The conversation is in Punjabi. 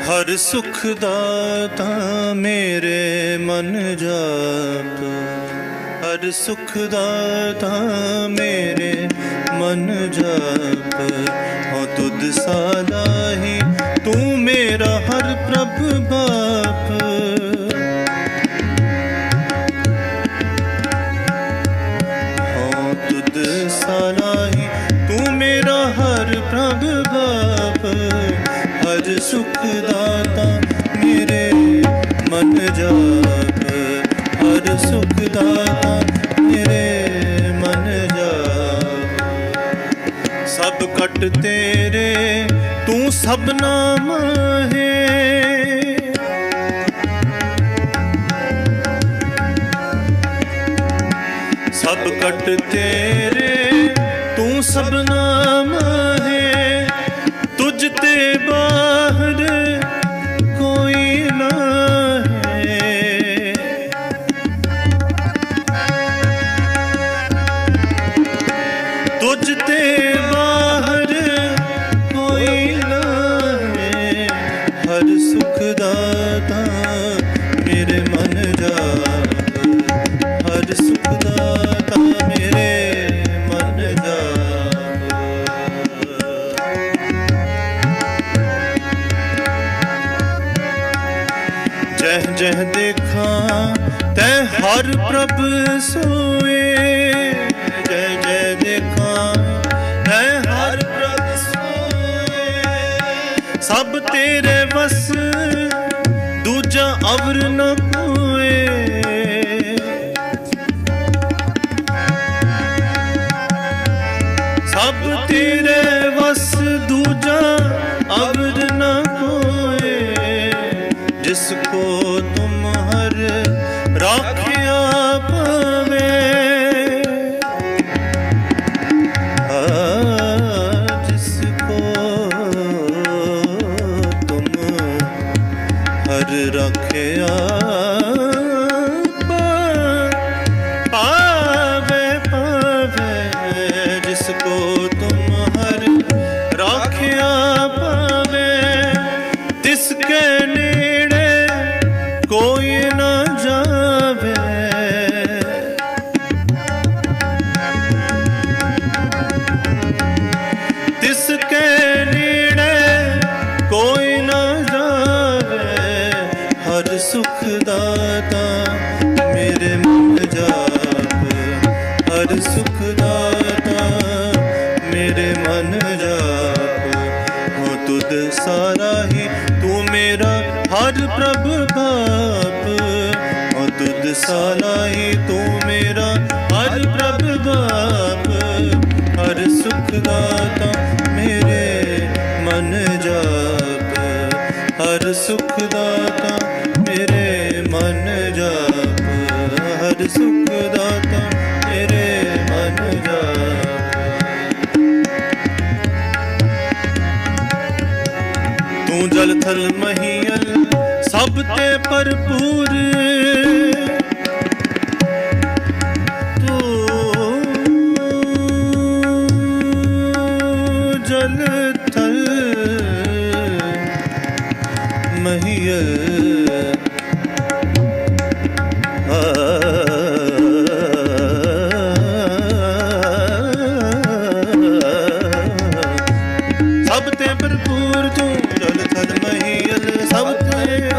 ਹਰ ਸੁਖ ਦਾਤਾ ਮੇਰੇ ਮਨ ਜਾਪ। ਹਰ ਸੁਖ ਦਾਤਾ ਮੇਰੇ ਮਨ ਜਾਪ। ਹੋ ਤੁਧ ਸਾਲਾਹੀ, ਤੂੰ ਮੇਰਾ ਹਰ ਪ੍ਰਭ ਸੁਖ ਦਾਤਾ ਮੇਰੇ ਮਨ ਜਾਪ ਸਭ ਕਟ ਤੇਰੇ, ਤੂੰ ਸਭਨਾ ਮਾਹੇ ਸਭ ਕਟ ਤੇਰੇ, ਤੂੰ ਸਭਨਾ ਮਾਹੇ ਜਹ ਜਹ ਦੇਖਾਂ ਤੈ ਹਰ ਪ੍ਰਭ ਸੋਏ। ਸਭ ਤੇਰੇ ਵਸ, ਦੂਜਾ ਅਵਰ ਨ ਕੋਏ ਸਭ ਤੇਰੇ ਵਸ, ਦੂਜਾ ਅਵਰ ਨ ਕੋਏ ਜਿਸ ਕੋ ਤੁਮ ਹਰ ਰਾਖਿਆ ਪਵੇ ਤਿਸ ਕੇ ਨੇੜੇ ਕੋਈ ਨਾ ਜਾਵੇ। ਤਿਸ ਕੇ ਨੇੜੇ ਕੋਈ ਨਾ ਜਾਵੇ। ਹਰ ਸੁਖ ਦਾਤਾ ਮੇਰੇ ਮਨ ਜਾਪ। ਹਰ ਸੁਖ ਹਰ ਪ੍ਰਭ ਬਾਪ। ਹੋ ਤੁਧ ਸਾਰਾ ਹੀ ਤੂੰ ਮੇਰਾ ਹਰ ਪ੍ਰਭ ਬਾਪ। ਹਰ ਸੁਖ ਦਾਤਾ ਮੇਰੇ ਮਨ ਜਾਪ। ਹਰ ਸੁਖ ਦਾਤਾ ਮੇਰੇ ਮਨ ਜਾਪ। ਹਰ ਸੁਖ ਦਾਤਾ ਤੂੰ ਜਲ ਥਲ ਮਹੀਲ ਸਭ ਤੇ ਭਰਪੂਰ। ਤੂੰ ਜਲ ਥਲ ਮਹੀਲ ਸਭ ਤੇ ਭਰਪੂਰ ਤੂੰ ਜਲ ਥਲ ਮਹੀਲ ਸਭ ਤੇ